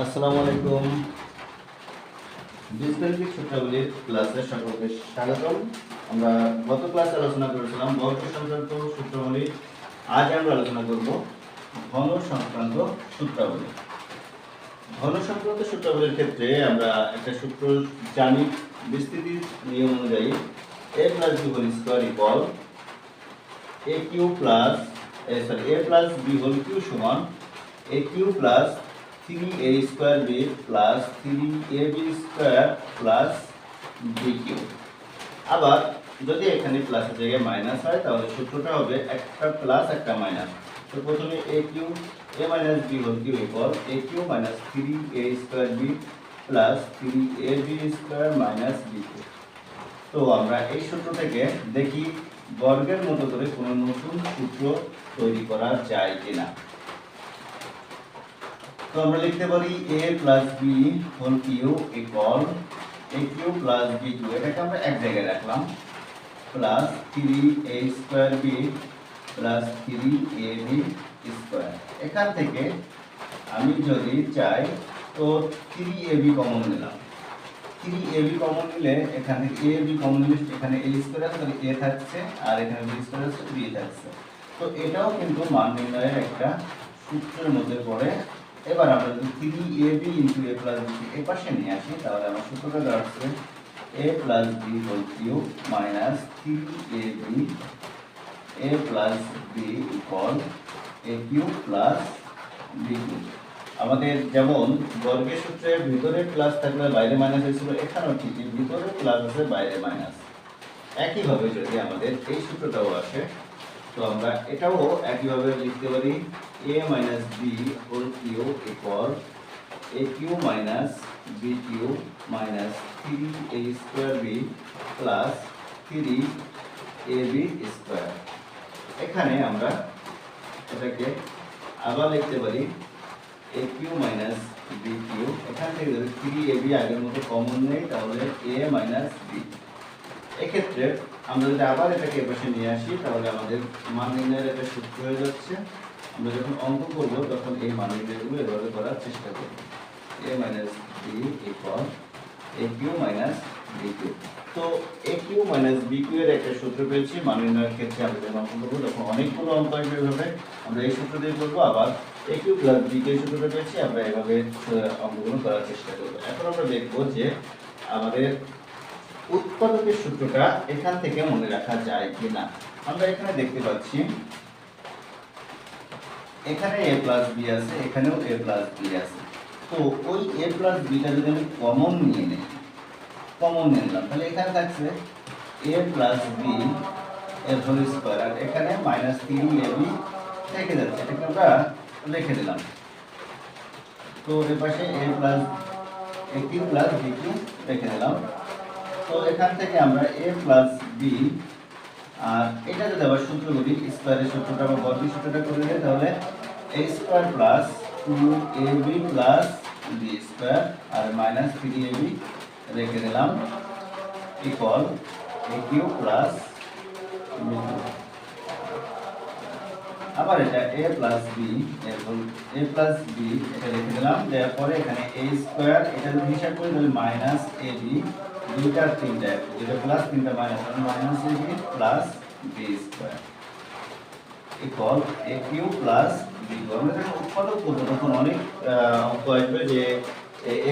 আসসালামু আলাইকুম। বীজগণিতিক সূত্রাবলীর ক্লাসে সকলকে স্বাগতম। আমরা গত ক্লাসে আলোচনা করেছিলাম বর্গ সংক্রান্ত সূত্রাবলী। আজ আমরা আলোচনা করব ঘন সংক্রান্ত সূত্রাবলী। ঘন সংক্রান্ত সূত্রাবলীর ক্ষেত্রে আমরা একটা সূত্র জানি বিস্তৃতির নিয়ম অনুযায়ী A plus B whole square equal A cube plus sorry A plus B whole cube সমান A cube plus three A square B plus three A B square plus B cube আবার যদি এখানে প্লাসের জায়গায় মাইনাস হয়, তাহলে সূত্রটা হবে একটা প্লাস একটা মাইনাস তো প্রথমে A cube A minus B whole cube equal A cube minus three A square B plus three A B square minus B cube তো আমরা এই সূত্র থেকে দেখি বর্গের মতো করে কোনো নতুন সূত্র তৈরি করা যায় কিনা। তো আমরা লিখতে পারি a plus B whole cube equal A cube plus B cube এটাকে আমরা এক জায়গায় রাখলাম। Plus three A square B plus three A B square এখান থেকে আমি যদি চাই, তো থ্রি এ বি কমন নিলাম। থ্রি এ বি কমন নিলে এখান থেকে এ বি কমন নিলে এখানে এ স্কোয়ার আছে, তাহলে এ থাকছে, আর এখানে বি স্কোয়ার আছে বি থাকছে। তো এটাও কিন্তু মান নির্ণয়ের একটা সূত্রের মধ্যে পড়ে এবার আমরা যদি three A B into A plus B এ পাশে নিয়ে আসি, তাহলে আমার সূত্রটা দাঁড়াচ্ছে A plus B whole cube minus three A B A plus B equal A cube plus B cube আমাদের যেমন বর্গের সূত্রে ভিতরে প্লাস থাকলে বাইরে মাইনাস হয়েছিল এখানেও ঠিকই ভিতরে প্লাস আছে, বাইরে মাইনাস একইভাবে যদি আমাদের এই সূত্রটাও আসে তো আমরা এটাও একইভাবে লিখতে পারি A minus B whole cube equal A cube minus B cube minus three A square B plus three A B square এখানে আমরা এটাকে আবার লিখতে পারি A cube minus B cube এখান থেকে যদি থ্রি এ বি আগের মতো কমন নেই, তাহলে এ মাইনাস বি এক্ষেত্রে আমরা যদি আবার এটাকে এপাশে নিয়ে আসি, তাহলে আমাদের মান নির্ণয়ের একটা সূত্র হয়ে যাচ্ছে। আমরা যখন অঙ্ক করব, তখন এই মান নির্ণয়গুলো এভাবে করার চেষ্টা করব। A minus B equal A cube minus B cube তো A cube minus B cube এর একটা সূত্র পেয়েছি, মান নির্ণয়ের ক্ষেত্রে আমরা যখন অঙ্ক করব, তখন অনেকগুলো অঙ্ক আসবে এভাবে। আমরা এই সূত্র দিয়ে করব, আবার A cube plus B cube সূত্রটা পেয়েছি, আমরা এভাবে অঙ্কগুলো করার চেষ্টা করব। এখন আমরা দেখব যে আমাদের উৎপাদকের সূত্রটা এখান থেকে মনে রাখা যায় কিনা? আমরা এখানে দেখতে পাচ্ছি, এখানে এ প্লাস বি আছে, এখানেও এ প্লাস বি আছে। তো ওই এ প্লাস বিটা যদি আমি কমন নিয়ে নিই কমন নিয়ে নিলাম, তাহলে এখানে থাকছে এ প্লাস বি এর হোল স্কোয়ার আর এখানে মাইনাস তিন এ বি থেকে যাচ্ছে, এটাকে আমরা লিখে দিলাম। তো এর পাশে A plus A cube plus B cube রেখে দিলাম। তো এখান থেকে আমরা এ প্লাস বি আর এটা যদি আবার সূত্রটা বা বর্গের সূত্রটা করে দিই তাহলে A plus two A B plus B R minus three A B রেখে দিলাম ইকুয়াল এ কিউ প্লাস আবার এটা a plus B a plus B এটা লিখে দিলাম, দেওয়ার পরে এখানে a স্কোয়ার এটা যদি হিসাব করি তাহলে মাইনাস এ বি দুইটা তিনটা যেটা প্লাস তিনটা minus minus A B plus B square equal A cube plus B যখন উৎপাদক করব তখন অনেক অঙ্ক আসবে যে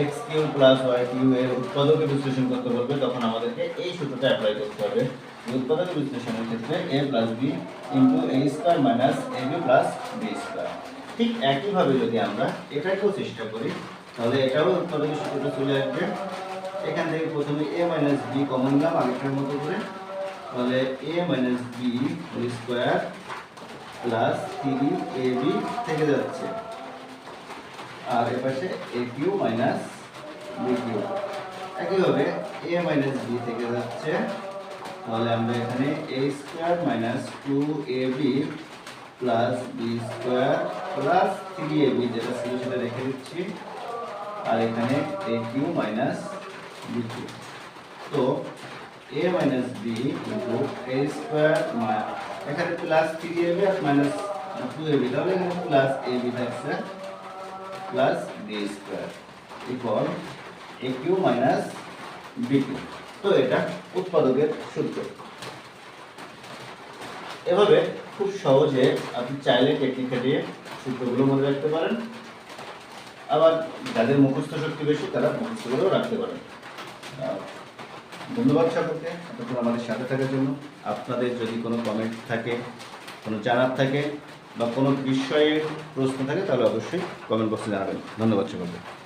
X cube plus Y cube এর উৎপাদকে বিশ্লেষণ করতে বলবে, তখন আমাদেরকে এই সূত্রটা অ্যাপ্লাই করতে হবে। উৎপাদক বিশ্লেষণের ক্ষেত্রে A plus B into A square minus A B plus B square ঠিক একইভাবে যদি আমরা এটাকেও চেষ্টা করি, তাহলে এটাও উৎপাদকের সূত্রটা চলে আসবে। এখান থেকে প্রথমে এ মাইনাস বি কমন নিলাম আগেরটার মতো করে, তাহলে A minus B whole square plus three A B থেকে যাচ্ছে। আর এপাশে A cube minus B cube একইভাবে এ মাইনাস বি থেকে যাচ্ছে, তাহলে আমরা এখানে A square minus two A B plus B square plus three A B যেটা ছিল সেটা রেখে দিচ্ছি। আর এখানে এ কিউ মাইনাস তো A minus B into A square এখানে প্লাস থ্রি এ বি আর মাইনাস টু এ বি তাহলে এখানে প্লাস এ বি থাকছে plus B square equal A cube minus B cube তো এটা উৎপাদকের সূত্র। এভাবে খুব সহজে আপনি চাইলে টেকনিক খাটিয়ে সূত্রগুলো মনে রাখতে পারেন। আবার যাদের মুখস্থ শক্তি বেশি, তারা মুখস্থ করেও রাখতে পারেন। ধন্যবাদ সকলকে এতক্ষণ আমাদের সাথে থাকার জন্য। আপনাদের যদি কোনো কমেন্ট থাকে, কোনো জানার থাকে বা কোনো বিষয়ে প্রশ্ন থাকে, তাহলে অবশ্যই কমেন্ট বক্সে জানাবেন। ধন্যবাদ সকলকে।